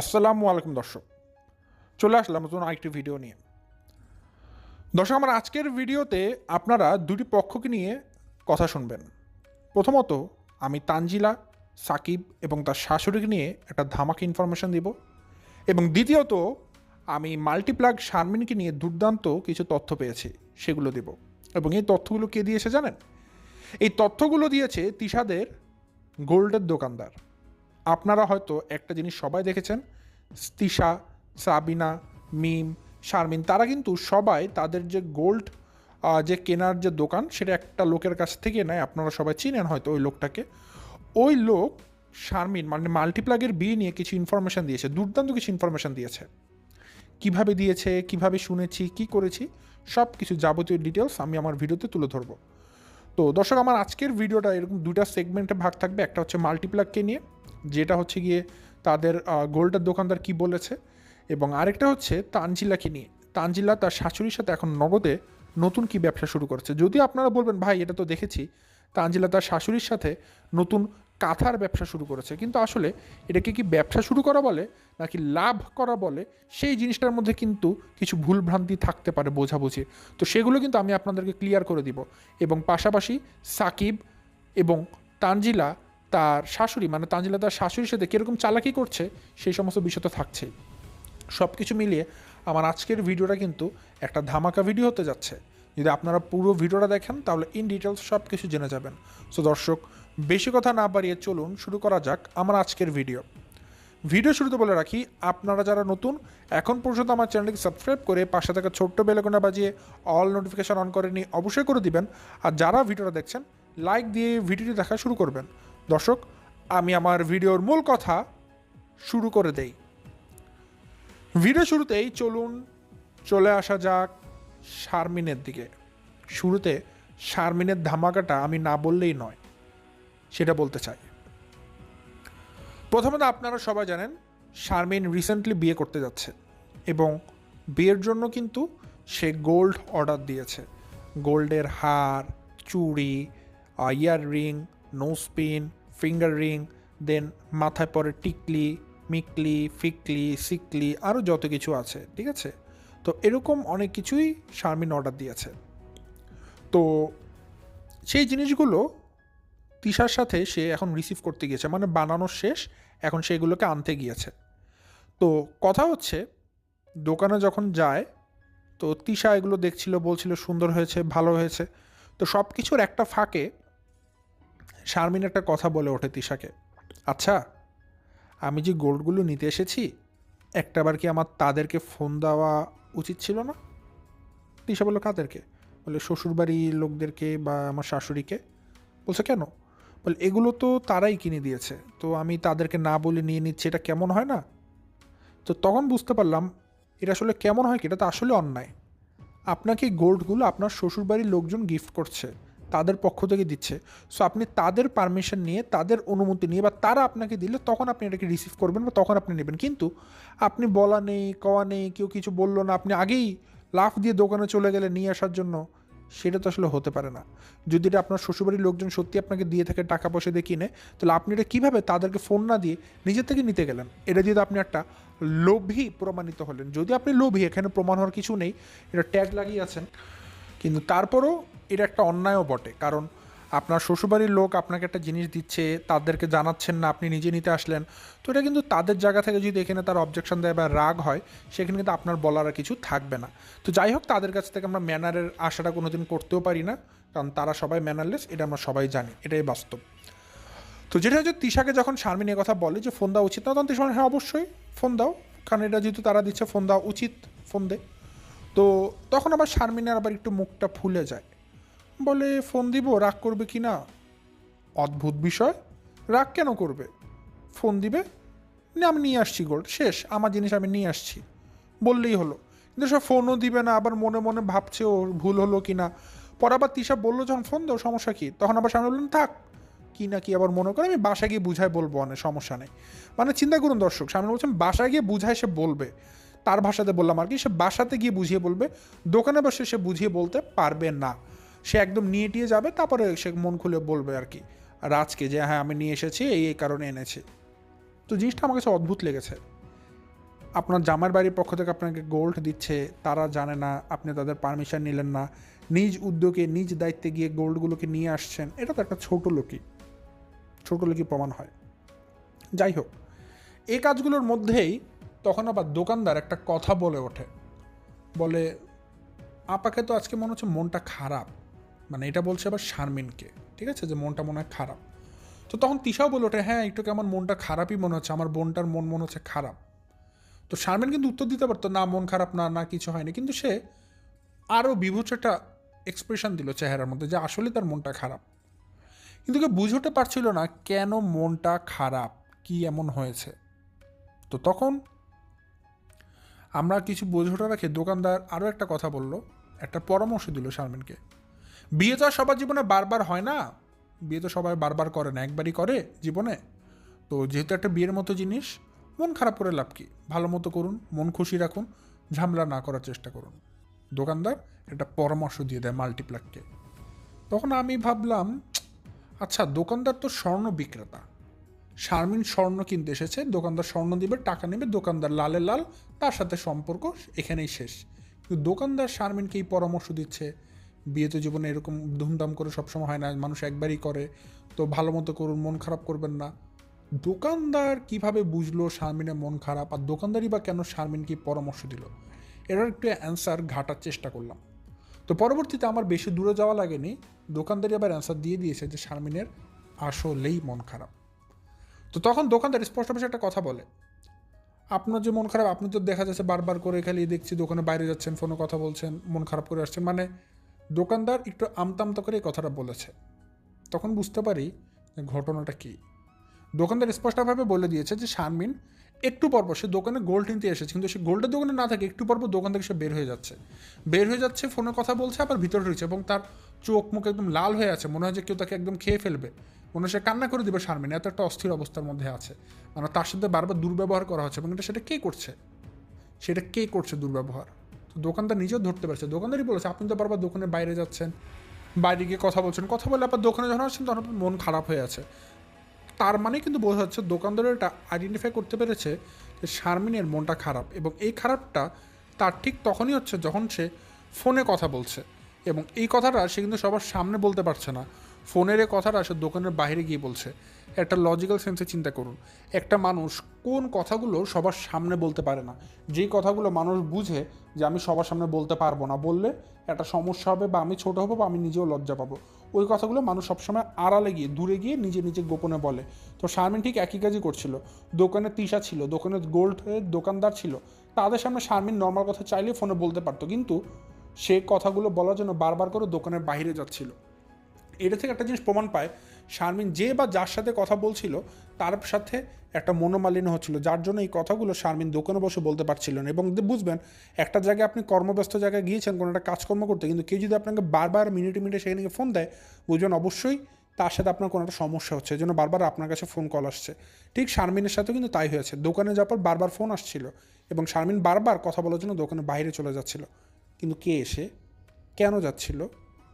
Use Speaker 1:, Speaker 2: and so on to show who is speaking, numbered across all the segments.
Speaker 1: আসসালামু আলাইকুম দর্শক, চলে আসলাম নতুন আরেকটি ভিডিও নিয়ে। দর্শক, আমার আজকের ভিডিওতে আপনারা দুটি পক্ষকে নিয়ে কথা শুনবেন। প্রথমত, আমি তানজিলা, সাকিব এবং তার শাশুড়িকে নিয়ে একটা ধামাকা ইনফরমেশন দিব। এবং দ্বিতীয়ত, আমি মাল্টিপ্লাগ শারমিনকে নিয়ে দুর্দান্ত কিছু তথ্য পেয়েছি, সেগুলো দিব। এবং এই তথ্যগুলো কে দিয়েছে জানেন? এই তথ্যগুলো দিয়েছে তিশাদের গোল্ডের দোকানদার। আপনারা হয়তো একটা জিনিস সবাই দেখেছেন, তিশা, সাবিনা, মিম, শারমিন, তারা কিন্তু সবাই তাদের যে গোল্ড যে কেনার যে দোকান সেটা একটা লোকের কাছ থেকে নেয়। আপনারা সবাই চিনেন হয়তো ওই লোকটাকে। ওই লোক শারমিন মানে মাল্টিপ্লাগের বিয়ে নিয়ে কিছু ইনফরমেশান দিয়েছে, দুর্দান্ত কিছু ইনফরমেশান দিয়েছে। কীভাবে দিয়েছে, কীভাবে শুনেছি, কি করেছি সব কিছু যাবতীয় ডিটেলস আমি আমার ভিডিওতে তুলে ধরবো। তো দর্শক, আমার আজকের ভিডিওটা এরকম দুটা সেগমেন্টে ভাগ থাকবে। একটা হচ্ছে মাল্টিপ্লাককে নিয়ে, যেটা হচ্ছে গিয়ে তাদের গোল্ডের দোকানদার কি বলেছে, এবং আরেকটা হচ্ছে তানজিলাকে নিয়ে। তানজিলা তার শাশুড়ির সাথে এখন নগদে নতুন কি ব্যবসা শুরু করেছে? যদি আপনারা বলবেন, ভাই, এটা তো দেখেছি। তানজিলা তার শাশুড়ির সাথে নতুন কাঁথার ব্যবসা শুরু করেছে। কিন্তু আসলে এটাকে কি ব্যবসা শুরু করা বলে, নাকি লাভ করা বলে, সেই জিনিসটার মধ্যে কিন্তু কিছু ভুলভ্রান্তি থাকতে পারে বোঝাবুঝি। তো সেগুলো কিন্তু আমি আপনাদেরকে ক্লিয়ার করে দিব। এবং পাশাপাশি সাকিব এবং তানজিলা তার শাশুড়ি মানে তানজিলা তার শাশুড়ির সাথে কীরকম চালাকি করছে, সেই সমস্ত বিষয় তো থাকছেই। সব কিছু মিলিয়ে আমার আজকের ভিডিওটা কিন্তু একটা ধামাকা ভিডিও হতে যাচ্ছে। যদি আপনারা পুরো ভিডিওটা দেখেন, তাহলে ইন ডিটেলস সব কিছু জেনে যাবেন। সো দর্শক বেশি কথা না বাড়িয়ে চলুন, শুরু করা যাক আমার আজকের ভিডিও। ভিডিও শুরুতে বলে রাখি, আপনারা যারা নতুন, এখন পর্যন্ত আমার চ্যানেলকে সাবস্ক্রাইব করে পাশে থাকা ছোট্ট বেলকোনা বাজিয়ে অল নোটিফিকেশান অন করে নিয়ে অবশ্যই করে দিবেন। আর যারা ভিডিওটা দেখছেন, লাইক দিয়ে ভিডিওটি দেখা শুরু করবেন। দর্শক, আমি আমার ভিডিওর মূল কথা শুরু করে দেই। ভিডিও শুরুতেই চলুন, চলে আসা যাক শারমিনের দিকে। শুরুতে শারমিনের ধামাকাটা আমি না বললেই নয়। সেটা বলতে চাই। প্রথমত আপনারা সবাই জানেন, শারমিন রিসেন্টলি বিয়ে করতে যাচ্ছে এবং বিয়ের জন্য কিন্তু সে গোল্ড অর্ডার দিয়েছে। গোল্ডের হার, চুড়ি ear ring nose pin finger ring then মাথায় পরে টিকলি, মিকলি, ফিকলি, সিকলি আরও যত কিছু আছে, ঠিক আছে? তো এরকম অনেক কিছুই শারমিন অর্ডার দিয়েছে। তো সেই জিনিসগুলো তিশার সাথে সে এখন রিসিভ করতে গিয়েছে মানে বানানো শেষ, এখন সেগুলোকে আনতে গিয়েছে। তো কথা হচ্ছে, দোকানে যখন যায়, তো তিশা এগুলো দেখছিল, বলছিল সুন্দর হয়েছে, ভালো হয়েছে। তো সব কিছুর একটা ফাঁকে শারমিন একটা কথা বলে ওঠে তিশাকে আচ্ছা আমি যে গোল্ডগুলো নিতে এসেছি, একটাবার কি আমার তাদেরকে ফোন দেওয়া উচিত ছিল না? তিশা বলল, কাদেরকে? বলে, শ্বশুরবাড়ির লোকদেরকে বা আমার শাশুড়িকে। বলছে, কেন? বলে, এগুলো তো তারাই কিনে দিয়েছে, তো আমি তাদেরকে না বলে নিয়ে নিচ্ছি, এটা কেমন হয় না? তো তখন বুঝতে পারলাম, এটা আসলে কেমন হয় কি, এটা তো আসলে অন্যায়। আপনাকে গোল্ডগুলো আপনার শ্বশুরবাড়ির লোকজন গিফট করছে, তাদের পক্ষ থেকে দিচ্ছে। সো আপনি তাদের পারমিশন নিয়ে, তাদের অনুমতি নিয়ে বা তারা আপনাকে দিলে তখন আপনি এটাকে রিসিভ করবেন বা তখন আপনি নেবেন। কিন্তু আপনি বলা নেই, কওয়া নেই, কেউ কিছু বলল না, আপনি আগেই লাফ দিয়ে দোকানে চলে গেলে নিয়ে আসার জন্য। সেটা তো আসলে হতে পারে না। যদি এটা আপনার শ্বশুরবাড়ির লোকজন সত্যি আপনাকে দিয়ে থাকে টাকা পয়সা দিয়ে কিনে, তাহলে আপনি এটা কীভাবে তাদেরকে ফোন না দিয়ে নিজের থেকে নিতে গেলেন? এটা দিয়ে তো আপনি একটা লোভী প্রমাণিত হলেন। যদি আপনি লোভী, এখানে প্রমাণ হওয়ার কিছু নেই, এটা ট্যাগ লাগিয়ে আছেন। কিন্তু তারপরেও এটা একটা অন্যায়ও বটে। কারণ আপনার শ্বশুরবাড়ির লোক আপনাকে একটা জিনিস দিচ্ছে, তাদেরকে জানাচ্ছেন না, আপনি নিজে নিতে আসলেন। তো এটা কিন্তু তাদের জায়গা থেকে যদি এখানে তার অবজেকশন দেয় বা রাগ হয়, সেখানে কিন্তু আপনার বলার কিছু থাকবে না। তো যাই হোক, তাদের কাছ থেকে আমরা ম্যানারের আশাটা কোনো দিন করতেও পারি না, কারণ তারা সবাই ম্যানারলেস এটা আমরা সবাই জানি, এটাই বাস্তব। তো যেটা হচ্ছে, তিশাকে যখন শারমিন কথা বলে যে, ফোন দেওয়া উচিত। না তখন তিশা হ্যাঁ অবশ্যই, ফোন দাও। কারণ এটা যেহেতু তারা দিচ্ছে, ফোন দেওয়া উচিত, ফোন দে। তো তখন আবার শারমিনের আবার একটু মুখটা ফুলে যায়। বলে ফোন দিব, রাগ করবে কি না? অদ্ভুত বিষয়, রাগ কেন করবে? ফোন দিবে, না, আমি নিয়ে আসছি গোল্ড শেষ, আমার জিনিস আমি নিয়ে আসছি। বললেই হলো। কিন্তু সে ফোনও দিবে না, আবার মনে মনে ভাবছে ও ভুল হলো কি না। পর আবার তিশা বলল, যখন ফোন দাও, সমস্যা কী? তখন আবার সামনে বললেন, থাক, কি না কি আবার মনে করে, আমি বাসা গিয়ে বুঝায় বলব অনেক, সমস্যা নেই। মানে চিন্তা করুন দর্শক সামনে বলছেন, বাসায় গিয়ে বুঝায় সে বলবে। তার ভাষাতে বললাম আর কি, সে বাসাতে গিয়ে বুঝিয়ে বলবে, দোকানে বসে সে বুঝিয়ে বলতে পারবে না। সে একদম নিয়ে টিয়ে যাবে, তারপরে সে মন খুলে বলবে আর কি রাজকে যে হ্যাঁ আমি নিয়ে এসেছি, এই এই কারণে এনেছি। তো জিনিসটা আমার কাছে অদ্ভুত লেগেছে। আপনার জামার বাড়ির পক্ষ থেকে আপনাকে গোল্ড দিচ্ছে, তারা জানে না, আপনি তাদের পারমিশন নিলেন না, নিজ উদ্যোগে, নিজ দায়িত্বে গিয়ে গোল্ডগুলোকে নিয়ে আসছেন, এটা তো একটা ছোটো লোকই। ছোটো লোকই প্রমাণ হয়। যাই হোক, এই কাজগুলোর মধ্যেই তখন আবার দোকানদার একটা কথা বলে ওঠে। বলে, আপাকে তো আজকে মনে হচ্ছে মনটা খারাপ। মানে এটা বলছে আবার শারমিনকে, ঠিক আছে? যে মনটা মনে হয় খারাপ। তো তখন তিশাও বলে ওঠে হ্যাঁ একটু কেমন মনটা খারাপই মনে হচ্ছে, আমার বোনটার মন মনে হচ্ছে খারাপ। তো শারমিন কিন্তু উত্তর দিতে পারতো, না, মন খারাপ না না, কিছু হয়নি। কিন্তু সে আরও বিভৎস একটা এক্সপ্রেশন দিল চেহারার মধ্যে, যে আসলে তার মনটা খারাপ। কিন্তু কেউ বুঝতে পারছিল না কেন মনটা খারাপ, কি এমন হয়েছে। তো তখন আমরা কিছু বোঝে ওঠা রাখে দোকানদার আরও একটা কথা বলল, একটা পরামর্শ দিল শারমিনকে। বিয়ে তো আর সবার জীবনে বারবার হয় না। বিয়ে তো সবাই বারবার করে না, একবারই করে জীবনে। তো যেহেতু একটা বিয়ের মতো জিনিস, মন খারাপ করে লাভ কি? ভালো মতো করুন, মন খুশি রাখুন, ঝামেলা না করার চেষ্টা করুন। দোকানদার একটা পরামর্শ দিয়ে দেয় মাল্টিপ্লাককে তখন আমি ভাবলাম আচ্ছা দোকানদার তো স্বর্ণ বিক্রেতা। শারমিন স্বর্ণ কিনতে এসেছে, দোকানদার স্বর্ণ দিবে, টাকা নেবে, দোকানদার লালে লাল, তার সাথে সম্পর্ক এখানেই শেষ। কিন্তু দোকানদার শারমিনকে এই পরামর্শ দিচ্ছে বিয়ে তো জীবনে এরকম ধুমধাম করে সবসময় হয় না, মানুষ একবারই করে। তো ভালো মতো করুন, মন খারাপ করবেন না। দোকানদার কীভাবে বুঝলো শারমিনের মন খারাপ আর দোকানদারই বা কেন শারমিনকে পরামর্শ দিল? এটার একটু অ্যান্সার ঘাটার চেষ্টা করলাম। তো পরবর্তীতে আমার বেশি দূরে যাওয়া লাগেনি, দোকানদারই আবার অ্যান্সার দিয়ে দিয়েছে যে শারমিনের আসলেই মন খারাপ। তো তখন দোকানদার স্পষ্ট স্পষ্টভাবে একটা কথা বলে, আপনার যে মন খারাপ, আপনি তো দেখা যাচ্ছে বারবার করে খালি দেখছি দোকানে বাইরে যাচ্ছেন ফোনে কথা বলছেন, মন খারাপ করে আসছেন। মানে দোকানদার একটু আমতামতা করে এই কথাটা বলেছে। তখন বুঝতে পারি যে ঘটনাটা কী। দোকানদার স্পষ্টভাবে বলে দিয়েছে যে, শারমিন, একটু পরপর সে দোকানে গোল্ড কিনতে এসেছে, কিন্তু সে গোল্ডের দোকানে না থাকে, একটু পরপর দোকান থেকে সে বের হয়ে যাচ্ছে। বের হয়ে যাচ্ছে, ফোনে কথা বলছে, আবার ভিতরে ঢুকছে এবং তার চোখ মুখ একদম লাল হয়ে আছে। মনে হয় যে কেউ তাকে একদম খেয়ে ফেলবে। মনে সে কান্না করে দিবে, শারমিন, এত একটা অস্থির অবস্থার মধ্যে আছে। মানে তার সাথে বারবার দুর্ব্যবহার করা হচ্ছে এবং এটা সেটা কে করছে? সেটা কে করছে দুর্ব্যবহার? তো দোকানদার নিজেও ধরতে পারছে। দোকানদারই বলেছে, আপনি তো বারবার দোকানের বাইরে যাচ্ছেন, বাইরে গিয়ে কথা বলছেন, কথা বলে আবার দোকানে যখন আসছেন তখন মন খারাপ হয়ে আছে। তার মানে কিন্তু বোঝা যাচ্ছে দোকানদার এটা আইডেন্টিফাই করতে পেরেছে যে শারমিনের মনটা খারাপ এবং এই খারাপটা তার ঠিক তখনই হচ্ছে যখন সে ফোনে কথা বলছে এবং এই কথাটা সে কিন্তু সবার সামনে বলতে পারছে না। ফোনের কথাটা সে দোকানের বাইরে গিয়ে বলছে, একটা লজিক্যাল সেন্সে চিন্তা করুন। একটা মানুষ কোন কথাগুলো সবার সামনে বলতে পারে না। যেই কথাগুলো মানুষ বুঝে যে আমি সবার সামনে বলতে পারব না, বললে একটা সমস্যা হবে বা আমি ছোট হব বা আমি নিজেও লজ্জা পাবো। ওই কথাগুলো মানুষ সবসময় আড়ালে গিয়ে, দূরে গিয়ে নিজে নিজে গোপনে বলে। তো শারমিন ঠিক একই কাজই করছিল। দোকানে তিশা ছিল দোকানে গোল্ডের দোকানদার ছিল। তাদের সামনে শারমিন নর্মাল কথা চাইলে ফোনে বলতে পারতো। কিন্তু সে কথাগুলো বলার জন্য বারবার করে দোকানের বাইরে যাচ্ছিল। এটা থেকে একটা জিনিস প্রমাণ পায়, শারমিন যে বা যার সাথে কথা বলছিল, তার সাথে একটা মনোমালিন্য হচ্ছিল, যার জন্য এই কথাগুলো শারমিন দোকানে বসে বলতে পারছিল না। এবং বুঝবেন, একটা জায়গায় আপনি কর্মব্যস্ত জায়গায় গিয়েছেন, কোনো একটা কাজকর্ম করতে, কিন্তু কেউ যদি আপনাকে বারবার মিনিটে মিনিটে সেখানে ফোন দেয়, বুঝবেন অবশ্যই তার সাথে আপনার কোনো একটা সমস্যা হচ্ছে, এই জন্য বারবার আপনার কাছে ফোন কল আসছে। ঠিক শারমিনের সাথেও কিন্তু তাই হয়েছে, দোকানে যাওয়ার পর বারবার ফোন আসছিল এবং শারমিন বারবার কথা বলার জন্য দোকানে বাইরে চলে যাচ্ছিল। কিন্তু কে এসে, কেন যাচ্ছিল?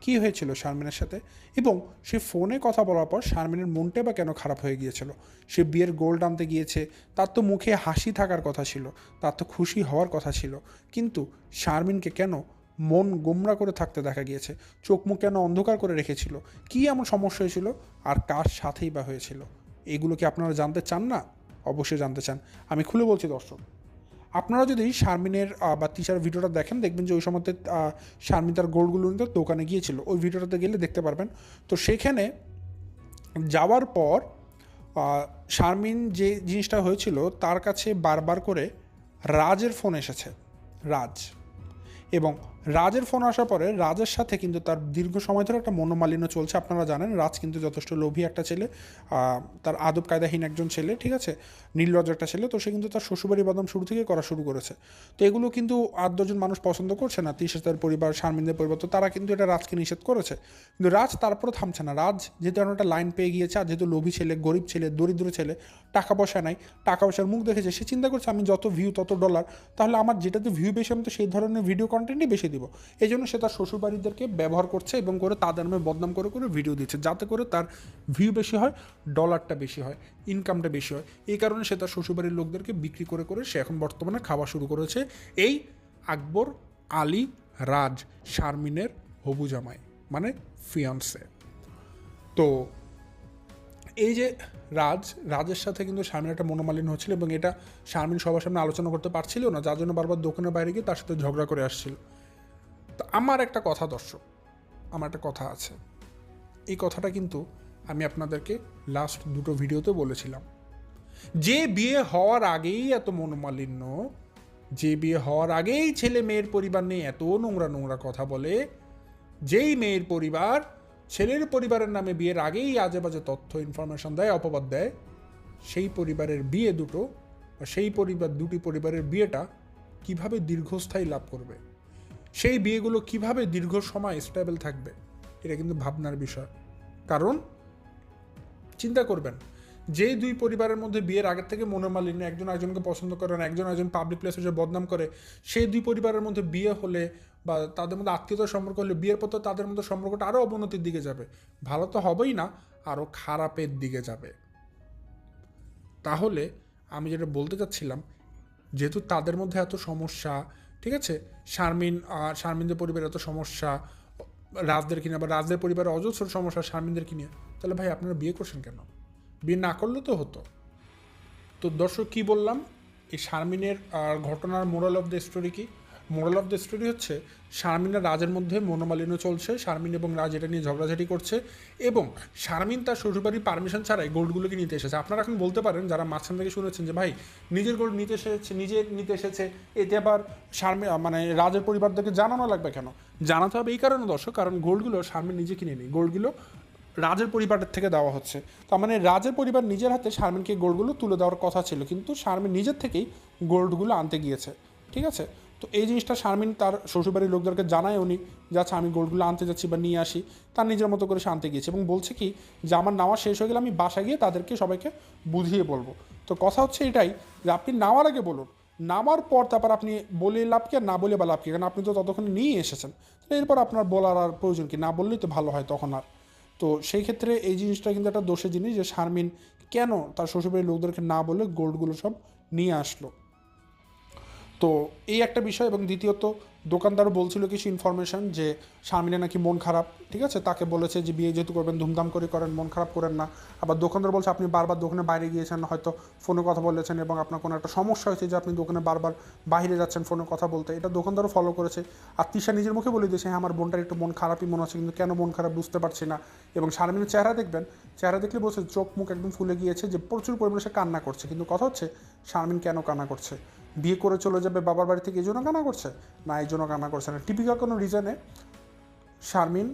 Speaker 1: কি হয়েছিল শারমিনের সাথে? এবং সে ফোনে কথা বলার পর শারমিনের মনটা বা কেন খারাপ হয়ে গিয়েছিল? সে বিয়ের গোল্ড আনতে গিয়েছে, তার তো মুখে হাসি থাকার কথা ছিল, তার তো খুশি হওয়ার কথা ছিল। কিন্তু শারমিনকে কেন মন গোমরা করে থাকতে দেখা গিয়েছে? চোখ মুখ কেন অন্ধকার করে রেখেছিল? কি এমন সমস্যা হয়েছিল? আর কার সাথেই বা হয়েছিল? এগুলো কি আপনারা জানতে চান না? অবশ্যই জানতে চান। আমি খুলে বলছি, দর্শক। আপনারা যদি শারমিনের বা তিশার ভিডিওটা দেখেন, দেখবেন যে ওই সময়তে শারমিন তার গোল্ডগুলো নিতে দোকানে গিয়েছিল। ওই ভিডিওটাতে গেলে দেখতে পারবেন। তো সেখানে যাওয়ার পর শারমিন যে জিনিসটা হয়েছিল, তার কাছে বারবার করে রাজের ফোন এসেছে। রাজ। এবং রাজের ফোন আসার পরে রাজের সাথে কিন্তু তার দীর্ঘ সময় ধরে একটা মনোমালিন্য চলছে। আপনারা জানেন, রাজ কিন্তু যথেষ্ট লোভী একটা ছেলে তার আদব কায়দাহীন একজন ছেলে, ঠিক আছে? নির্লজ্জ একটা ছেলে, তো সে কিন্তু তার শ্বশুরবাড়ি বাদাম শুরু থেকে করা শুরু করেছে। তো এগুলো কিন্তু আট দশজন মানুষ পছন্দ করছে না, তিশার পরিবার, শারমিনদের পরিবার, তো তারা কিন্তু এটা রাজকে নিষেধ করেছে। কিন্তু রাজ তারপরে থামছে না। রাজ যেহেতু এখন একটা লাইন পেয়ে গিয়েছে, আর যেহেতু লোভী ছেলে, গরিব ছেলে, দরিদ্র ছেলে, টাকা পয়সা নাই, টাকা পয়সার মুখ দেখেছে, সে চিন্তা করছে, আমি যত ভিউ তত ডলার তাহলে আমার যেটাতে ভিউ বেশি, আমি তো সেই ধরনের ভিডিও কন্টেন্টই বেশি দিব। এই জন্য সে তার শ্বশুরবাড়িদেরকে ব্যবহার করছে এবং করে তাদের নামে বদনাম করে করে ভিডিও দিচ্ছে, যাতে করে তার ভিউ বেশি হয় ডলারটা বেশি হয় ইনকামটা বেশি হয়। এই কারণে সে তার শ্বশুরবাড়ির লোকদেরকে বিক্রি করে করে সে এখন বর্তমানে খাওয়া শুরু করেছে এই আকবর আলী রাজ শারমিনের হবু জামাই মানে ফিয়ান্সে তো এই যে রাজ, রাজের সাথে কিন্তু শারমিন একটা মনোমালিন্য হচ্ছিল এবং এটা শারমিন সবার সামনে আলোচনা করতে পারছিল না, যার জন্য বারবার দোকানের বাইরে গিয়ে তার সাথে ঝগড়া করে আসছিল। তো আমার একটা কথা দর্শক, আমার একটা কথা আছে। এই কথাটা কিন্তু আমি আপনাদেরকে লাস্ট দুটো ভিডিওতে বলেছিলাম। যে বিয়ে হওয়ার আগেই এত মনোমালিন্য, যে বিয়ে হওয়ার আগেই ছেলে মেয়ের পরিবার নিয়ে এত নোংরা নোংরা কথা বলে, যেই মেয়ের পরিবার ছেলের পরিবারের নামে বিয়ের আগেই আজে বাজে তথ্য ইনফরমেশন দেয়, অপবাদ দেয়, সেই পরিবারের বিয়ে দুটো বা সেই পরিবার, দুটি পরিবারের বিয়েটা কীভাবে দীর্ঘস্থায়ী লাভ করবে? সেই বিয়েগুলো কীভাবে দীর্ঘ সময় স্টেবল থাকবে, এটা কিন্তু ভাবনার বিষয়। কারণ, চিন্তা করবেন যে দুই পরিবারের মধ্যে বিয়ের আগের থেকে মনোমালিন্য, একজন একজনকে পছন্দ করে না, একজন একজন পাবলিক প্লেসে যে বদনাম করে, সেই দুই পরিবারের মধ্যে বিয়ে হলে বা তাদের মধ্যে আত্মীয়তার সম্পর্ক হলে, বিয়ের পর তাদের মধ্যে সম্পর্কটা আরও অবনতির দিকে যাবে। ভালো তো হবেই না আরও খারাপের দিকে যাবে। তাহলে, আমি যেটা বলতে চাচ্ছিলাম, যেহেতু তাদের মধ্যে এত সমস্যা ঠিক আছে? শারমিন আর শারমিনদের পরিবারের এত সমস্যা রাজদের কিনে, বা রাজদের পরিবারের অজস্র সমস্যা, শারমিনদের কিনে তাহলে ভাই আপনারা বিয়ে করছেন কেন? বিয়ে না করলে তো হতো। তো দর্শক, কি বললাম? এই শারমিনের ঘটনার মোরাল অফ দ্য স্টোরি কি? মোরাল অফ দ্য স্টোরি হচ্ছে শারমিন আর রাজের মধ্যে মনোমালিন্য চলছে, শারমিন এবং রাজ এটা নিয়ে ঝগড়াঝাটি করছে এবং শারমিন তার শ্বশুরবাড়ির পারমিশন ছাড়াই গোল্ডগুলোকে নিতে এসেছে। আপনারা এখন বলতে পারেন, যারা মাঝখান থেকে শুনেছেন যে, ভাই, নিজের গোল্ড নিতে এসেছে, নিজে নিতে এসেছে, এতে আবার শারমিন মানে রাজের পরিবারদেরকে জানানো লাগবে কেন? জানাতে হবে এই কারণে দর্শক, কারণ গোল্ডগুলো শারমিন নিজে কিনে নিই, গোল্ডগুলো রাজের পরিবারের থেকে দেওয়া হচ্ছে। তার মানে রাজের পরিবার নিজের হাতে শারমিনকে গোল্ডগুলো তুলে দেওয়ার কথা ছিল, কিন্তু শারমিন নিজের থেকেই গোল্ডগুলো আনতে গিয়েছে, ঠিক আছে? তো এই জিনিসটা শারমিন তার শ্বশুরবাড়ির লোকদেরকে জানায় উনি যে আচ্ছা আমি গোল্ডগুলো আনতে যাচ্ছি বা নিয়ে আসি। তার নিজের মতো করে সে আনতে গিয়েছে এবং বলছে কি যে, আমার নাওয়া শেষ হয়ে গেলে আমি বাসা গিয়ে তাদেরকে সবাইকে বুঝিয়ে বলব। তো কথা হচ্ছে এটাই যে, আপনি নামার আগে বলুন। নামার পর তারপর আপনি বলে লাভ কি আর না বলে বা লাভ কি? কারণ আপনি তো ততক্ষণ নিয়ে এসেছেন। এরপর আপনার বলার আর প্রয়োজন কি? না বললেই তো ভালো হয় তখন আর। তো সেই ক্ষেত্রে এই জিনিসটা কিন্তু একটা দোষের জিনিস যে, শারমিন কেন তার শ্বশুরবাড়ির লোকদেরকে না বলে গোল্ডগুলো সব নিয়ে আসলো? তো এই একটা বিষয় এবং দ্বিতীয়ত দোকানদারও বলছিল কিছু ইনফরমেশন যে শারমিনের নাকি মন খারাপ, ঠিক আছে? তাকে বলেছে যে বিয়ে যেহেতু করবেন, ধুমধাম করে করেন, মন খারাপ করেন না। আবার দোকানদার বলছে, আপনি বারবার দোকানে বাইরে গিয়েছেন, হয়তো ফোনে কথা বলেছেন এবং আপনার কোনো একটা সমস্যা হয়েছে যে আপনি দোকানে বারবার বাইরে যাচ্ছেন ফোনে কথা বলতে। এটা দোকানদারও ফলো করেছে। আর তিশা নিজের মুখে বলে দিয়েছে হ্যাঁ আমার বোনটার একটু মন খারাপই মনে হচ্ছে, কিন্তু কেন মন খারাপ বুঝতে পারছি না? এবং শারমিনের চেহারা দেখবেন, চেহারা দেখলে বলছে, চোখ মুখ একদম ফুলে গিয়েছে যে প্রচুর পরিমাণে সে কান্না করছে। কিন্তু কথা হচ্ছে, শারমিন কেন কান্না করছে? বিয়ে করে চলে যাবে, বাবার বাড়ি থেকে এই জন্য কান্না করছে? না, এই জন্য কান্না করছে না। টিপিক্যাল কোনো রিজনে শারমিন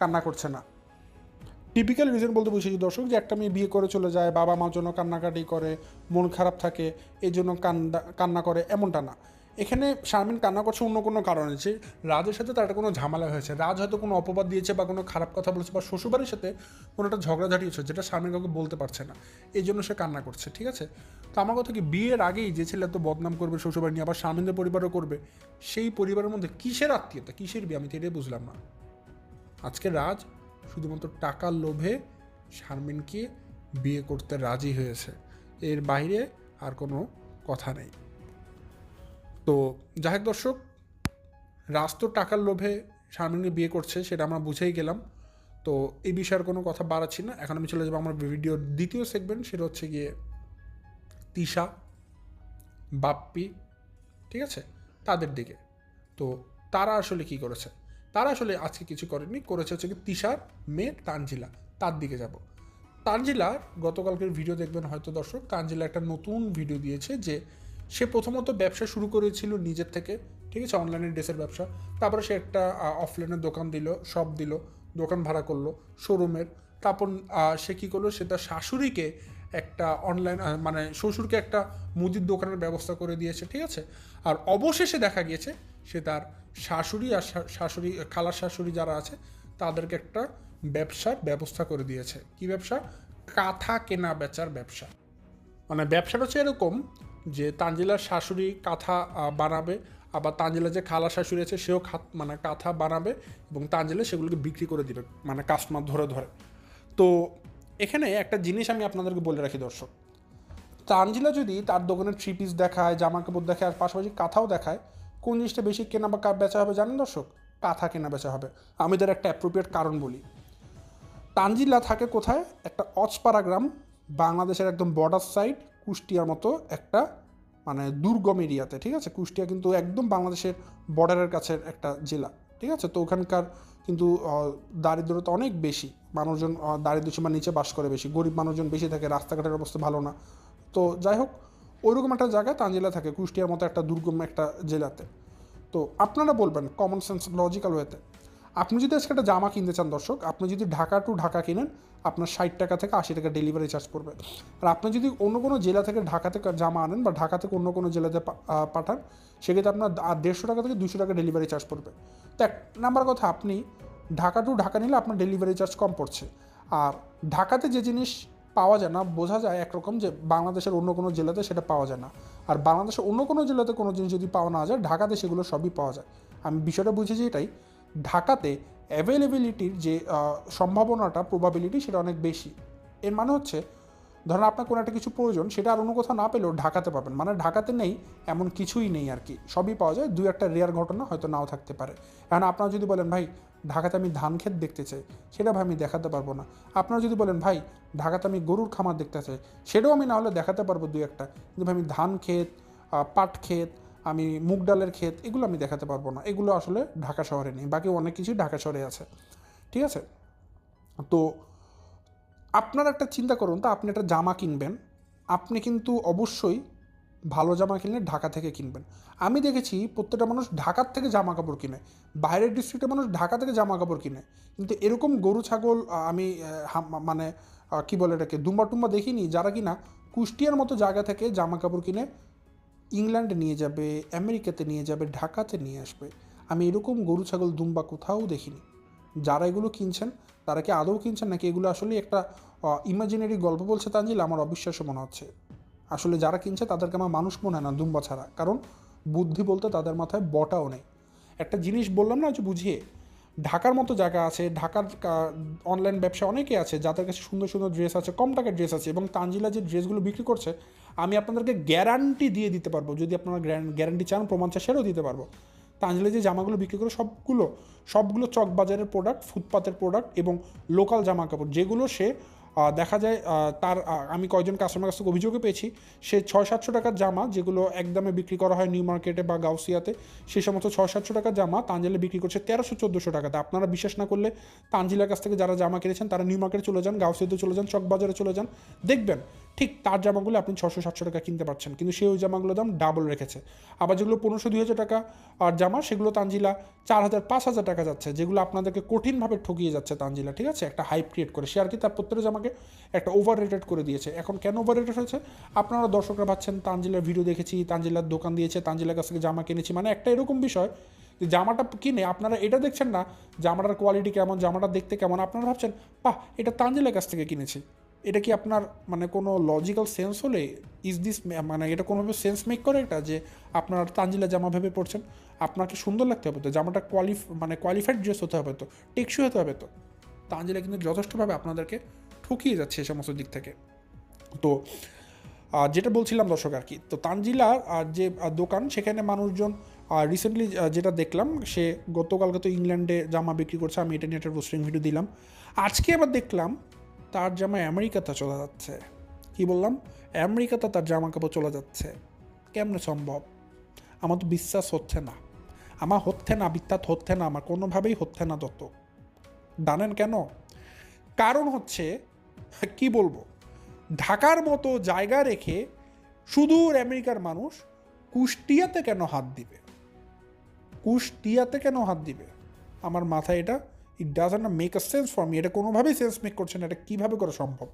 Speaker 1: কান্না করছে না। টিপিক্যাল রিজন বলতে বুঝেছি দর্শক, যে একটা মেয়ে বিয়ে করে চলে যায় বাবা মার জন্য কান্নাকাটি করে, মন খারাপ থাকে, এই জন্য কান্না কান্না করে, এমনটা না। এখানে শারমিন কান্না করছে অন্য কোনো কারণে যে রাজের সাথে তার একটা কোনো ঝামেলা হয়েছে। রাজ হয়তো কোনো অপবাদ দিয়েছে বা কোনো খারাপ কথা বলেছে বা শ্বশুরবাড়ির সাথে কোনো একটা ঝগড়াঝাটি হচ্ছে যেটা শারমিন কাউকে বলতে পারছে না। এই জন্য সে কান্না করছে, ঠিক আছে? তো আমার কথা কি, বিয়ের আগেই যে ছেলে এত বদনাম করবে শ্বশুরবাড়ি নিয়ে, আবার শারমিনদের পরিবারও করবে, সেই পরিবারের মধ্যে কিসের আত্মীয়তা, কিসের বিয়ে? আমি তো এটাই বুঝলাম না। আজকে রাজ শুধুমাত্র টাকার লোভে শারমিনকে বিয়ে করতে রাজি হয়েছে। এর বাইরে আর কোনো কথা নেই। তো যাই হোক দর্শক, রাজ তো টাকার লোভে শারমিনকে বিয়ে করছে, সেটা আমরা বুঝেই গেলাম। তো এই বিষয়ে কোনো কথা বাড়াচ্ছি না। এখন আমি চলে যাব আমার ভিডিওর দ্বিতীয় সেগমেন্ট সেটা হচ্ছে গিয়ে তিশা, বাপ্পি, ঠিক আছে? তাদের দিকে। তো তারা আসলে কি করেছে? তারা আসলে আজকে কিছু করেনি, করেছে হচ্ছে কি তিশার মেয়ে তানজিলা, তার দিকে যাব। তানজিলার গতকালকের ভিডিও দেখবেন হয়তো দর্শক, তানজিলা একটা নতুন ভিডিও দিয়েছে যে সে প্রথমত ব্যবসা শুরু করেছিল নিজের থেকে, ঠিক আছে অনলাইনে ড্রেসের ব্যবসা। তারপরে সে একটা অফলাইনের দোকান দিল শপ দিল, দোকান ভাড়া করল শোরুমের তারপর সে কী করল, সে তার শাশুড়িকে একটা অনলাইন মানে শ্বশুরকে একটা মুদির দোকানের ব্যবস্থা করে দিয়েছে, ঠিক আছে? আর অবশেষে দেখা গিয়েছে, সে তার শাশুড়ি আর শাশুড়ি, খালার শাশুড়ি যারা আছে, তাদেরকে একটা ব্যবসার ব্যবস্থা করে দিয়েছে। কি ব্যবসা? কাঁথা কেনা বেচার ব্যবসা। মানে ব্যবসাটা হচ্ছে এরকম যে তানজিলার শাশুড়ি কাঁথা বানাবে, আবার তানজিলা যে খালা শাশুড়ি আছে, সেও খাত মানে কাঁথা বানাবে এবং তানজিলা সেগুলোকে বিক্রি করে দিবে মানে কাস্টমার ধরে ধরে। তো এখানে একটা জিনিস আমি আপনাদেরকে বলে রাখি দর্শক। তানজিলা যদি তার দোকানে থ্রি পিস দেখায় জামা কাপড় দেখায়, আর পাশাপাশি কাঁথাও দেখায়, কোন জিনিসটা বেশি কেনা বা বেচা হবে জানেন দর্শক? কাঁথা কেনা বেচা হবে। আমি তার একটা অ্যাপ্রোপ্রিয়েট কারণ বলি। তানজিলা থাকে কোথায়? একটা অচপাড়া গ্রাম, বাংলাদেশের একদম বর্ডার সাইড কুষ্টিয়ার মতো একটা মানে দুর্গম এরিয়াতে, ঠিক আছে? কুষ্টিয়া কিন্তু একদম বাংলাদেশের বর্ডারের কাছের একটা জেলা, ঠিক আছে? তো ওখানকার কিন্তু দারিদ্রতা অনেক বেশি। মানুষজন দারিদ্র সীমার নিচে বাস করে বেশি। গরিব মানুষজন বেশি থাকে, রাস্তাঘাটের অবস্থা ভালো না। তো যাই হোক, ওইরকম একটা জায়গায় তানজিলা থাকে, কুষ্টিয়ার মতো একটা দুর্গম একটা জেলাতে। তো আপনারা বলবেন কমন সেন্স লজিক্যাল ওয়েতে আপনি যদি আজকে একটা জামা কিনতে চান দর্শক, আপনি যদি ঢাকা টু ঢাকা কিনেন, আপনার ষাট টাকা থেকে আশি টাকা ডেলিভারি চার্জ পড়বে। আর আপনি যদি অন্য কোনো জেলা থেকে ঢাকা থেকে জামা আনেন বা ঢাকা থেকে অন্য কোনো জেলাতে পাঠান, সেক্ষেত্রে আপনার দেড়শো টাকা থেকে দুশো টাকা ডেলিভারি চার্জ পড়বে। তো এক নাম্বার কথা, আপনি ঢাকা টু ঢাকা নিলে আপনার ডেলিভারি চার্জ কম পড়ছে। আর ঢাকাতে যে জিনিস পাওয়া যায় না, বোঝা যায় একরকম যে বাংলাদেশের অন্য কোনো জেলাতে সেটা পাওয়া যায় না। আর বাংলাদেশের অন্য কোনো জেলাতে কোনো জিনিস যদি পাওয়া না যায়, ঢাকাতে সেগুলো সবই পাওয়া যায়। আমি বিষয়টা বুঝেছি এটাই। ঢাকাতে অ্যাভেলেবিলিটির যে সম্ভাবনাটা প্রবাবিলিটি সেটা অনেক বেশি। এর মানে হচ্ছে, ধরেন আপনার কোনো একটা কিছু প্রয়োজন, সেটা আর অন্য কোথাও না পেলেও ঢাকাতে পাবেন। মানে ঢাকাতে নেই, এমন কিছুই নেই আর কি। সবই পাওয়া যায় দু একটা রেয়ার ঘটনা হয়তো নাও থাকতে পারে। এখন আপনারা যদি বলেন, ভাই, ঢাকাতে আমি ধান ক্ষেত দেখতে চাই, সেটা ভাই আমি দেখাতে পারব না। আপনারা যদি বলেন, ভাই, ঢাকাতে আমি গরুর খামার দেখতে চাই, সেটাও আমি না হলে দেখাতে পারব দু একটা। কিন্তু ভাই আমি ধান ক্ষেত পাট ক্ষেত আমি মুগ ডালের ক্ষেত, এগুলো আমি দেখাতে পারব না। এগুলো আসলে ঢাকা শহরে নেই, বাকি অনেক কিছুই ঢাকা শহরে আছে। ঠিক আছে? তো আপনারা একটা চিন্তা করুন, তো আপনি একটা জামা কিনবেন, আপনি কিন্তু অবশ্যই ভালো জামা কিনলে ঢাকা থেকে কিনবেন। আমি দেখেছি প্রত্যেকটা মানুষ ঢাকার থেকে জামা কাপড় কিনে, বাইরের ডিস্ট্রিক্টের মানুষ ঢাকা থেকে জামা কাপড় কিনে। কিন্তু এরকম গরু, ছাগল আমি মানে কি বলে এটাকে, দুম্বা টুম্বা দেখিনি, যারা কিনা কুষ্টিয়ার মতো জায়গা থেকে জামা কাপড় কিনে ইংল্যান্ডে নিয়ে যাবে, আমেরিকাতে নিয়ে যাবে, ঢাকাতে নিয়ে আসবে। আমি এরকম গরু, ছাগল, দুম্বা কোথাও দেখিনি। যারা এগুলো কিনছেন, তারা কি আদৌ কিনছেন? নাকি এগুলো আসলে একটা ইমাজিনারি গল্প বলছে তানজিল? আমার অবিশ্বাস্য মনে হচ্ছে। আসলে যারা কিনছে, তাদেরকে আমার মানুষ মনে হয় না, দুম্বা ছাড়া। কারণ বুদ্ধি বলতে তাদের মাথায় বটাও নেই। একটা জিনিস বললাম না যে বুঝিয়ে, ঢাকার মতো জায়গা আছে, ঢাকার অনলাইন ব্যবসা অনেকে আছে, যাদের কাছে সুন্দর সুন্দর ড্রেস আছে, কম টাকার ড্রেস আছে, এবং তানজিলা যে ড্রেসগুলো বিক্রি করছে আমি আপনাদেরকে গ্যারান্টি দিয়ে দিতে পারব। যদি আপনারা গ্যারান্টি চান, প্রমাণ চান দিতে পারব। তানজিলা যে জামাগুলো বিক্রি করে সবগুলো সবগুলো চকবাজারের প্রোডাক্ট ফুটপাতের প্রোডাক্ট এবং লোকাল জামা কাপড় যেগুলো সে দেখা যায় তার আমি কয়েকজন কাস্টমার কাছ থেকে অভিযোগও পেয়েছি, সে ছয় সাতশো টাকার জামা যেগুলো একদমে বিক্রি করা হয় নিউ মার্কেটে বা গাউসিয়াতে, সে সমস্ত ছয় সাতশো টাকার জামা তানজিলে বিক্রি করছে তেরোশো চোদ্দোশো টাকাতে। আপনারা বিশ্বাস না করলে তানজিলার কাছ থেকে যারা জামা কিনেছেন, তারা নিউ মার্কেটে চলে যান, গাউসিয়াতে চলে যান, চকবাজারে চলে যান, দেখবেন ঠিক তার জামাগুলো আপনি ছশো, সাতশো টাকা কিনতে পারছেন। কিন্তু সে ওই জামাগুলোর দাম ডাবল রেখেছে। আবার যেগুলো পনেরোশো, দুই হাজার টাকা, আর জামা, সেগুলো তানজিলা চার হাজার, পাঁচ হাজার টাকা যাচ্ছে, যেগুলো আপনাদেরকে কঠিনভাবে ঠকিয়ে যাচ্ছে তানজিলা, ঠিক আছে? একটা হাইপ ক্রিয়েট করে। সে আর কি তার প্রত্যেকটা জামাকে একটা ওভার রেটেড করে দিয়েছে। এখন কেন ওভার রেটেড হয়েছে? আপনারা দর্শকরা ভাবছেন, তানজিলার ভিডিও দেখেছি, তানজিলার দোকান দিয়েছে, তানজিলার কাছ থেকে জামা কিনেছি। মানে একটা এরকম বিষয় যে জামাটা কিনে আপনারা এটা দেখছেন না, জামাটার কোয়ালিটি কেমন, জামাটা দেখতে কেমন, আপনারা ভাবছেন, বাহ, এটা তানজিলার কাছ থেকে কিনেছি। এটা কি আপনার মানে কোনো লজিক্যাল সেন্স হলে ইজ দিস মানে এটা কোনোভাবে সেন্স মেক করে এটা? যে আপনার তাঞ্জিলা জামা ভেবে পড়ছেন, আপনাকে সুন্দর লাগতে হবে তো, জামাটা কোয়ালিফ মানে কোয়ালিফাইড ড্রেস হতে হবে তো, টেকসই হতে হবে তো। তানজিলা কিন্তু যথেষ্টভাবে আপনাদেরকে ঠকিয়ে যাচ্ছে এ সমস্ত দিক থেকে। তো যেটা বলছিলাম দর্শক আর কি, তো তানজিলার যে দোকান, সেখানে মানুষজন রিসেন্টলি যেটা দেখলাম, সে গতকালকে তো ইংল্যান্ডে জামা বিক্রি করছে, আমি এটা নিয়ে একটা রোস্টিং ভিডিও দিলাম। আজকে আবার দেখলাম তার জামা আমেরিকাতে চলে যাচ্ছে। কি বললাম? আমেরিকাতে তার জামা কাপড় চলে যাচ্ছে। কেমনে সম্ভব? আমার তো বিশ্বাস হচ্ছে না। আমার হচ্ছে না বিত্তাত হচ্ছে না, আমার কোনোভাবেই হচ্ছে না দত্ত জানেন কেন? কারণ হচ্ছে, কি বলব? ঢাকার মতো জায়গা রেখে সুদূর আমেরিকার মানুষ কুষ্টিয়াতে কেন হাত দিবে? কুষ্টিয়াতে কেন হাত দিবে? আমার মাথায় এটা ইট ডাজ না make a sense for me এটা কোনোভাবেই সেন্স মেক করছে না। এটা কীভাবে করা সম্ভব?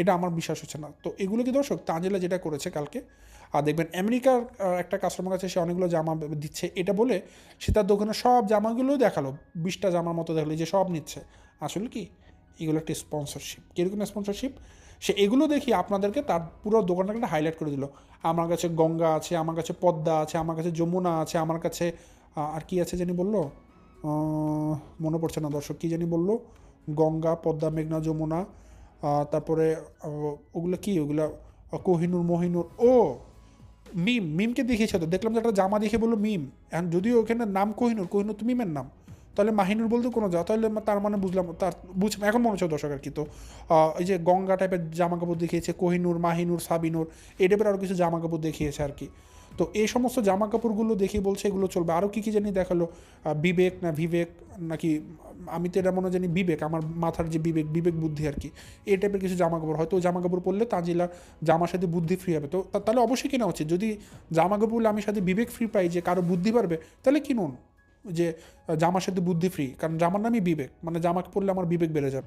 Speaker 1: এটা আমার বিশ্বাস হচ্ছে না। তো এগুলো কি দর্শক? তাঞ্জেলা যেটা করেছে কালকে, আর দেখবেন আমেরিকার একটা কাস্টমার কাছে সে অনেকগুলো জামা দিচ্ছে। এটা বলে সে তার দোকানে সব জামাগুলোও দেখাল। বিশটা জামার মতো দেখাল। যে সব নিচ্ছে। আসলে কি? এগুলো একটা স্পন্সরশিপ কীরকম স্পন্সরশিপ সে এগুলো দেখি আপনাদেরকে তার পুরো দোকানটাকে হাইলাইট করে দিল। আমার কাছে গঙ্গা আছে, আমার কাছে পদ্মা আছে, আমার কাছে যমুনা আছে, আমার কাছে আর কি আছে জানি বলল? মনে পড়ছে না দর্শক, কী জানি বলল? গঙ্গা, পদ্মা, মেঘনা, যমুনা তারপরে ওগুলো কি? ওগুলো কোহিনুর, মহিনুর, ও! মিম, মিমকে দেখিয়েছে তো, দেখলাম যে একটা জামা দেখে বলল মিম। এখন যদিও ওখানে নাম কোহিনুর কোহিনুর তো মিমের নাম। তাহলে মাহিনুর বলতে কোনো যা, তাহলে তার মানে বুঝলাম, তার বুঝলাম এখন মনে হচ্ছে দর্শক আর কি, তো এই যে গঙ্গা টাইপের জামা কাপড় দেখিয়েছে, কোহিনুর, মাহিনুর, সাবিনুর, এই টাইপের আরও কিছু জামা কাপড় দেখিয়েছে আর কি। তো এই সমস্ত জামা কাপড়গুলো দেখে বলছে, এগুলো চলবে। আরও কী কী জানি দেখাল বিবেক না বিবেক নাকি আমি তো এটা মনে জানি বিবেক, আমার মাথার যে বিবেক বিবেক বুদ্ধি আর কি। এই টাইপের কিছু জামা কাপড় হয়তো জামা কাপড় পরলে তাজিলার জামার সাথে বুদ্ধি ফ্রি হবে। তো তা- তাহলে অবশ্যই কেনা উচিত। যদি জামা কাপড় আমি সাথে বিবেক ফ্রি পাই, যে কারও বুদ্ধি পারবে, তাহলে কিনুন। যে জামার সাথে বুদ্ধি ফ্রি কারণ জামার নামই বিবেক। মানে জামা পরলে আমার বিবেক বেড়ে যাবে।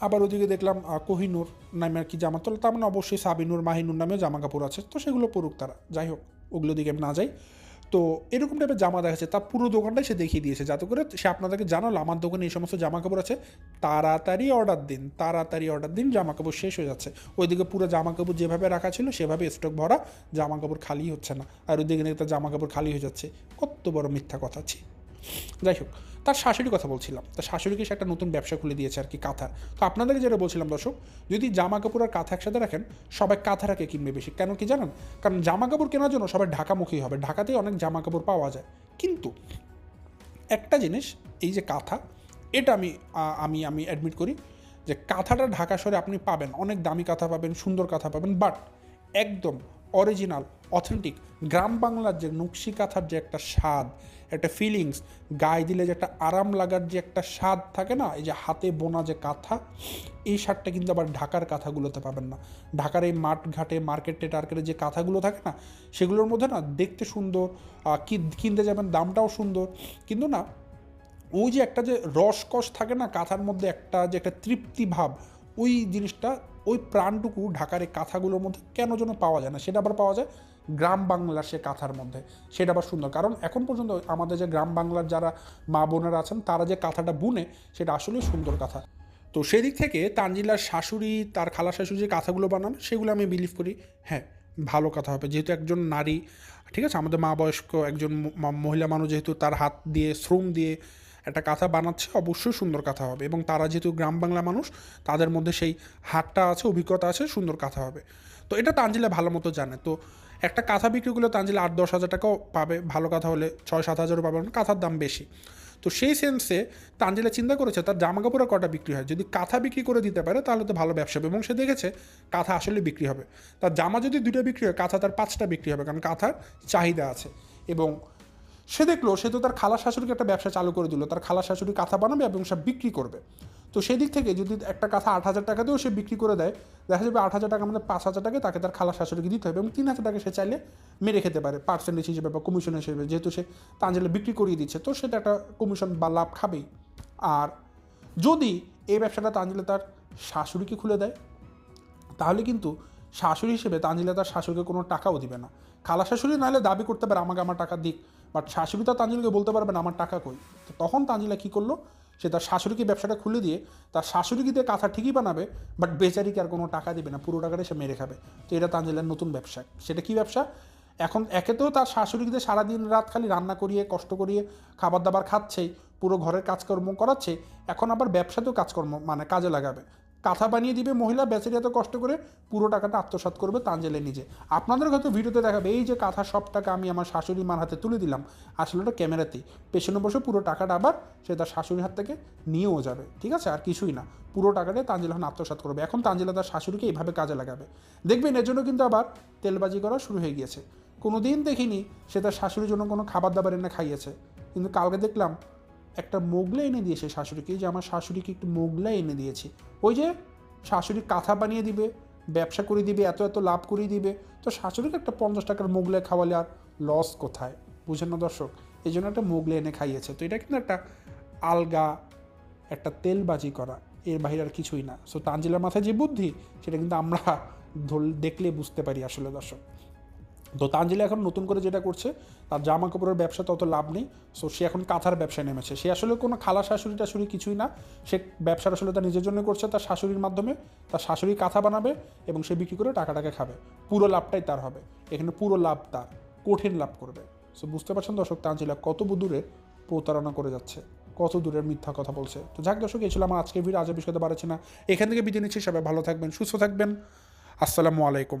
Speaker 1: আবার ওদিকে দেখলাম কোহিনুর নামে আর কি জামা। তাহলে তার মানে অবশ্যই সাবিনুর, মাহিনুর নামেও জামা কাপড় আছে। তো সেগুলো পরুক তারা। যাই হোক। ওগুলো দিকে আমি না যাই। তো এরকম টাইপের জামা দেখাচ্ছে। তার পুরো দোকানটাই সে দেখিয়ে দিয়েছে। যাতে করে সে আপনাদেরকে জানালো, আমার দোকানে এই সমস্ত জামা কাপড় আছে। তাড়াতাড়ি অর্ডার দিন। তাড়াতাড়ি অর্ডার দিন জামা কাপড় শেষ হয়ে যাচ্ছে। ওইদিকে পুরো জামা কাপড় যেভাবে রাখা ছিল, সেভাবে স্টক ভরা জামা কাপড় খালি হচ্ছে না। আর ওইদিকে তার জামা কাপড় খালি হয়ে যাচ্ছে। কত বড় মিথ্যা কথা ছি। যাই হোক, তার শাশুড়ির কথা বলছিলাম। তার শাশুড়িকে সে একটা নতুন ব্যবসা খুলে দিয়েছে আর কি, কাঁথা। তো আপনাদেরকে যেটা বলছিলাম দর্শক, যদি জামা কাপড় আর কাঁথা একসাথে রাখেন, সবাই কাঁথারাকে কিনবে বেশি। কেন কি জানেন? কারণ জামা কাপড় কেনার জন্য সবাই ঢাকামুখী হবে। ঢাকাতেই অনেক জামা কাপড় পাওয়া যায়। কিন্তু একটা জিনিস, এই যে কাঁথা, এটা আমি আমি আমি অ্যাডমিট করি যে কাঁথাটা ঢাকা শহরে আপনি পাবেন। অনেক দামি কাঁথা পাবেন, সুন্দর কাঁথা পাবেন বাট একদম অরিজিনাল অথেন্টিক গ্রাম বাংলার যে নকশি কাঁথার যে একটা স্বাদ, একটা ফিলিংস গায়ে দিলে যে একটা আরাম লাগার যে একটা স্বাদ থাকে না, এই যে হাতে বোনা যে কাঁথা, এই স্বাদটা কিন্তু আবার ঢাকার কাঁথাগুলোতে পাবেন না। ঢাকার এই মাঠ ঘাটে মার্কেটে টার্কেটে যে কাঁথাগুলো থাকে না, সেগুলোর মধ্যে না দেখতে সুন্দর কিনতে যাবেন, দামটাও সুন্দর, কিন্তু না, ওই যে একটা যে রসকস থাকে না, কাঁথার মধ্যে একটা যে একটা তৃপ্তি ভাব, ওই জিনিসটা ওই প্রাণটুকু ঢাকার এই কাঁথাগুলোর মধ্যে কেন যেন পাওয়া যায় না? সেটা আবার পাওয়া যায় গ্রাম বাংলার সে কাঁথার মধ্যে। সেটা আবার সুন্দর। কারণ এখন পর্যন্ত আমাদের যে গ্রাম বাংলার যারা মা বোনেরা আছেন, তারা যে কাঁথাটা বুনে, সেটা আসলেই সুন্দর কাঁথা। তো সেদিক থেকে তানজিলার শাশুড়ি, তার খালা শাশুড়ি যে কাঁথাগুলো বানান, সেগুলো আমি বিলিভ করি হ্যাঁ ভালো কথা হবে। যেহেতু একজন নারী, ঠিক আছে, আমাদের মা বয়স্ক একজন মহিলা মানুষ যেহেতু তার হাত দিয়ে, শ্রম দিয়ে একটা কাঁথা বানাচ্ছে, অবশ্যই সুন্দর কাঁথা হবে। এবং তারা যেহেতু গ্রাম বাংলা মানুষ, তাদের মধ্যে সেই হাতটা আছে, অভিজ্ঞতা আছে, সুন্দর কাঁথা হবে। তো এটা তানজিলা ভালো মতো জানে। তো একটা কাঁথা বিক্রি করলে তানজিলা আট দশ হাজার টাকাও পাবে, ভালো কাঁথা হলে ছয় সাত হাজারও পাবে কারণ কাঁথার দাম বেশি। তো সেই সেন্সে তানজিলা চিন্তা করেছে তার জামা কাপড় কটা বিক্রি হয়, যদি কাঁথা বিক্রি করে দিতে পারে তাহলে তো ভালো ব্যবসা হবে এবং সে দেখেছে কাঁথা আসলে বিক্রি হবে। তার জামা যদি দুটো বিক্রি হয়, কাঁথা তার পাঁচটা বিক্রি হবে, কারণ কাঁথার চাহিদা আছে এবং সে দেখল, সে তো তার খালা শাশুড়িকে একটা ব্যবসা চালু করে দিল, তার খালা শাশুড়ি কাঁথা বানাবে এবং সে বিক্রি করবে। তো সেদিক থেকে যদি একটা কাঁথা আট হাজার টাকাতেও সে বিক্রি করে দেয়, দেখা যাবে আট হাজার টাকা আমাদের পাঁচ হাজার টাকা তাকে তার খালা শাশুড়িকে দিতে হবে এবং তিন হাজার টাকা সে চাইলে মেরে খেতে পারে পার্সেন্টেজ হিসেবে বা কমিশন হিসেবে, যেহেতু সে তাঞ্জেলে বিক্রি করিয়ে দিচ্ছে। তো সেটা একটা কমিশন বা লাভ খাবেই। আর যদি এই ব্যবসাটা তাঞ্জেলে তার শাশুড়িকে খুলে দেয়, তাহলে কিন্তু শাশুড়ি হিসেবে তানজিলা তার শাশুড়িকে কোনো টাকাও দিবে না। খালা শাশুড়ি নাহলে দাবি করতে পারে, আমাকে আমার টাকা দিক। বাট শাশুড়ি তার তানজিলকে বলতে পারবে না, আমার টাকা কই? তো তখন তাঞ্জিলা কী করল? সে তার শাশুড়িকে ব্যবসাটা খুলে দিয়ে তার শাশুড়িকে দিয়ে কাঁথা ঠিকই বানাবে বাট বেচারিকে আর কোনো টাকা দেবে না, পুরো টাকাটা সে মেরে খাবে। তো এটা তানজিলার নতুন ব্যবসা। সেটা কি ব্যবসা? এখন একে তো তার শাশুড়িকে সারাদিন রাত খালি রান্না করিয়ে, কষ্ট করিয়ে খাবার দাবার খাচ্ছেই, পুরো ঘরের কাজকর্ম করাচ্ছে, এখন আবার ব্যবসাতেও কাজকর্ম মানে কাজে লাগাবে। কাঁথা বানিয়ে দিবে মহিলা, বেচারি এত কষ্ট করে পুরো টাকাটা আত্মসাৎ করবে তাঞ্জেলে নিজে। আপনাদের হয়তো ভিডিওতে দেখাবে, এই যে কাঁথা সব টাকা আমি আমার শাশুড়ি মার হাতে তুলে দিলাম, আসলে ওটা ক্যামেরাতেই। পেছনে বসে পুরো টাকাটা আবার সে তার শাশুড়ির হাত থেকে নিয়েও যাবে, ঠিক আছে? আর কিছুই না। পুরো টাকাটাই তাঞ্জেল এখন আত্মসাৎ করবে। এখন তাঞ্জেলা তার শাশুড়িকে এইভাবে কাজে লাগাবে। দেখবেন এর জন্য কিন্তু আবার তেলবাজি করা শুরু হয়ে গিয়েছে। কোনো দিন দেখিনি সে তার শাশুড়ির জন্য কোনো খাবার দাবার এনে খাইয়েছে। কিন্তু কালকে দেখলাম একটা মোগলা এনে দিয়েছে শাশুড়িকে যে আমার শাশুড়িকে একটু মোগলা এনে দিয়েছি। ওই যে শাশুড়ি কাঁথা বানিয়ে দিবে, ব্যবসা করে দিবে, এত এত লাভ করে দিবে। তো শাশুড়িকে একটা পঞ্চাশ টাকার মোগলাই খাওয়ালে আর লস কোথায়? বুঝেন না দর্শক? এই জন্য একটা মোগলে এনে খাইয়েছে। তো এটা কিন্তু একটা আলগা, একটা তেলবাজি করা। এর বাইরে আর কিছুই না। সো তানজিলার মাথায় যে বুদ্ধি, সেটা কিন্তু আমরা দেখলে বুঝতে পারি আসলে দর্শক। তো তানজিলা এখন নতুন করে যেটা করছে, তার জামা কাপড়ের ব্যবসা তত লাভ নেই সো সে এখন কাঁথার ব্যবসায় নেমেছে। সে আসলে কোনো খালা শাশুড়ি টাশুড়ি কিছুই না, সে ব্যবসার আসলে তার নিজের জন্য করছে, তার শাশুড়ির মাধ্যমে তার শাশুড়ি কাঁথা বানাবে এবং সে বিক্রি করে টাকাটাকে খাবে। পুরো লাভটাই তার হবে, এখানে পুরো লাভ তার, কঠিন লাভ করবে। সো বুঝতে পারছেন দর্শক তানজিলা কত দূরে প্রতারণা করে যাচ্ছে, কত দূরের মিথ্যা কথা বলছে। তো যাক দর্শক, এই ছিল আমার আজকের ভিডিও আজ বিষয়তে পারছি না। এখান থেকে বিদায় নিচ্ছি, সবাই ভালো থাকবেন, সুস্থ থাকবেন। আসসালামু আলাইকুম।